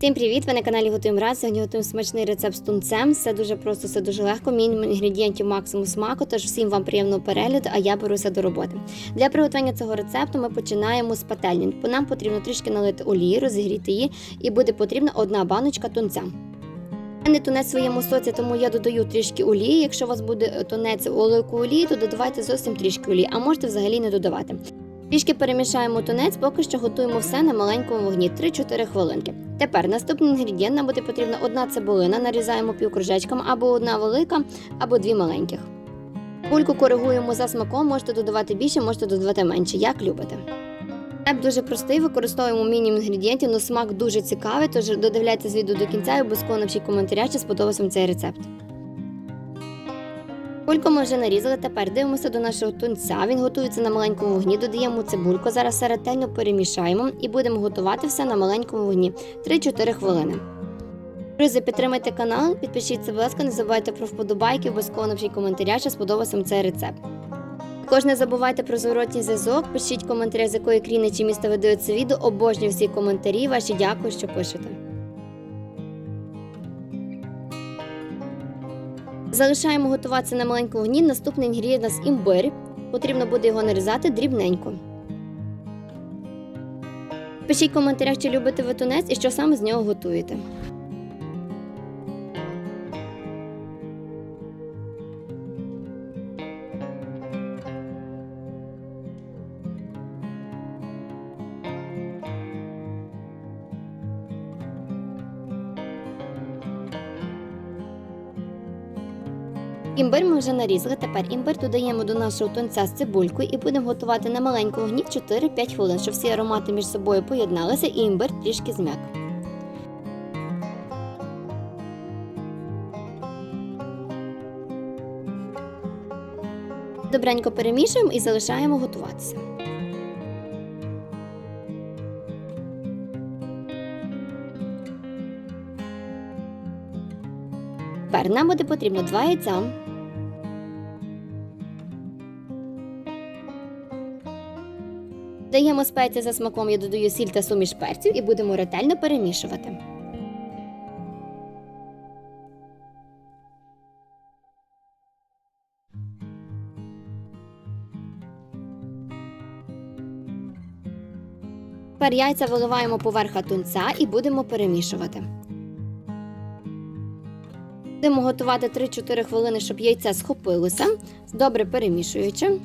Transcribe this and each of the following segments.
Всім привіт! Ви на каналі Готуємо раз. Сьогодні готуємо смачний рецепт з тунцем. Все дуже просто, все дуже легко. Мінімум інгредієнтів максимум смаку. Тож всім вам приємного перегляду, а я беруся до роботи. Для приготування цього рецепту ми починаємо з пательні. Нам потрібно трішки налити олії, розігріти її, і буде потрібна одна баночка тунця. Мене тунець в своєму соці, тому я додаю трішки олії. Якщо у вас буде тунець у велику олії, то додавайте зовсім трішки олії, а можете взагалі не додавати. Трішки перемішаємо тунець, поки що готуємо все на маленькому вогні 3-4 хвилинки. Тепер наступний інгредієнт нам буде потрібна одна цибулина, нарізаємо півкружечком або одна велика, або дві маленьких. Кульку коригуємо за смаком, можете додавати більше, можете додавати менше, як любите. Рецепт дуже простий, використовуємо мінімум інгредієнтів, але смак дуже цікавий, тож додивляйтесь відео до кінця і обов'язково напишіть коментаря, чи сподобався вам цей рецепт. Кульку ми вже нарізали. Тепер дивимося до нашого тунця. Він готується на маленькому вогні. Додаємо цибульку. Зараз все ретельно перемішаємо і будемо готувати все на маленькому вогні 3-4 хвилини. Друзі, підтримайте канал, підпишіться, будь ласка, не забувайте про вподобайки, обов'язково напишіть коментаря, чи сподобався вам цей рецепт. Також не забувайте про зворотній зв'язок, пишіть коментарі, з якої країни чи міста ви дивитеся відео. Обожнюю всі коментарі. Ваші дякую, що пишете. Залишаємо готуватися на маленькому вогні. Наступний інгредієнт нас імбир. Потрібно буде його нарізати дрібненько. Пишіть в коментарях, чи любите ви тунець і що саме з нього готуєте. Імбир ми вже нарізали. Тепер імбир додаємо до нашого тунця з цибулькою і будемо готувати на маленькому вогні 4-5 хвилин, щоб всі аромати між собою поєдналися і імбир трішки зм'як. Добренько перемішуємо і залишаємо готуватися. Тепер нам буде потрібно 2 яйця. Даємо спеції за смаком, я додаю сіль та суміш перців і будемо ретельно перемішувати. Тепер яйця виливаємо поверх тунця і будемо перемішувати. Будемо готувати 3-4 хвилини, щоб яйце схопилося, добре перемішуючи.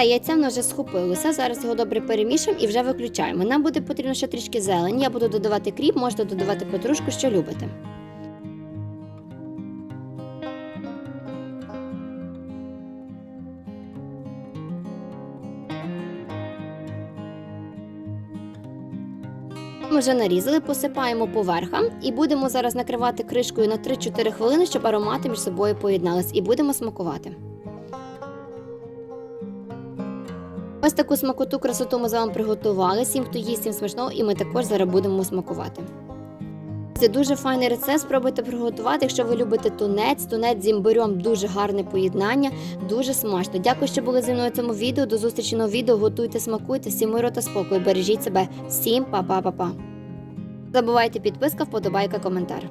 Та яйця в нас вже схопилося. Зараз його добре перемішуємо і вже виключаємо. Нам буде потрібно ще трішки зелені. Я буду додавати кріп, можете додавати петрушку, що любите. Ми вже нарізали, посипаємо поверхом і будемо зараз накривати кришкою на 3-4 хвилини, щоб аромати між собою поєднались, і будемо смакувати. Ось таку смакоту красоту ми з вами приготували. Всім, хто їсть, всім смачного, і ми також зараз будемо смакувати. Це дуже файний рецепт. Спробуйте приготувати. Якщо ви любите тунець, тунець з імбирем дуже гарне поєднання, дуже смачно. Дякую, що були зі мною в цьому відео. До зустрічі на відео. Готуйте, смакуйте, всім миру та спокою. Бережіть себе. Всім па-па-па-па. Забувайте підписка, вподобайка, коментар.